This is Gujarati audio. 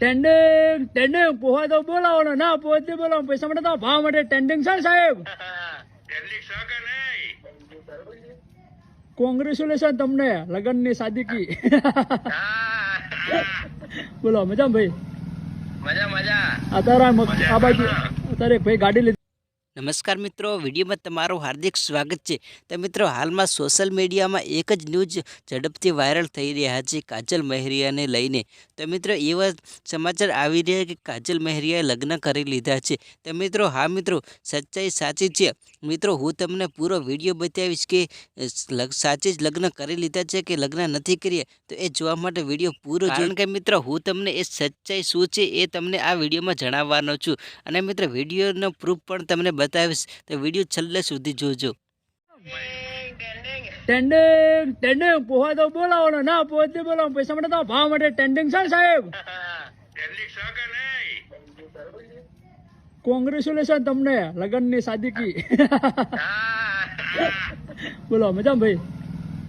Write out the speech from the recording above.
ટેન્ડિંગ ટેન્ડિંગ પોહા તો બોલાવો ને. ના પોહતે બોલાવો. પૈસા માટે તો ભાવ માટે ટેન્ડિંગ છે સાહેબ? કોંગ્રેચ્યુલેશન તમને લગનની સાદગી બોલો મજા ભાઈ? મજા મજા. અત્યારે આ બાજુ અત્યારે ભાઈ ગાડી લીધી. નમસ્કાર મિત્રો વિડીયોમાં તમારું હાર્દિક સ્વાગત છે. તો મિત્રો હાલમાં સોશિયલ મીડિયામાં એક જ ન્યૂઝ ઝડપથી વાયરલ થઈ રહ્યા છે કાજલ મહેરિયાને લઈને. તો મિત્રો એવા સમાચાર આવી રહ્યા કે કાજલ મહેરિયાએ લગ્ન કરી લીધા છે. તો મિત્રો હા મિત્રો સચ્ચાઈ સાચી છે. મિત્રો હું તમને પૂરો વીડિયો બતાવીશ કે સાચી જ લગ્ન કરી લીધા છે કે લગ્ન નથી કર્યા? તો એ જોવા માટે વીડિયો પૂરો કારણ કે મિત્રો હું તમને એ સચ્ચાઈ શું છે એ તમને આ વિડીયોમાં જણાવવાનો છું. અને મિત્રો વિડીયોનો પ્રૂફ પણ તમને બતાવીશ તો વીડિયો છેલ્લે સુધી જોજો. ટેન્ડિંગ ટેન્ડિંગ પોહા તો બોલાવો ને. ના પોહતે બોલાવો. પૈસા માટે તો ભાવ માટે ટેન્ડિંગ છે ને સાહેબ? કોંગ્રેચ્યુલેશન તમને સાદી કી. બોલો મજા ભાઈ?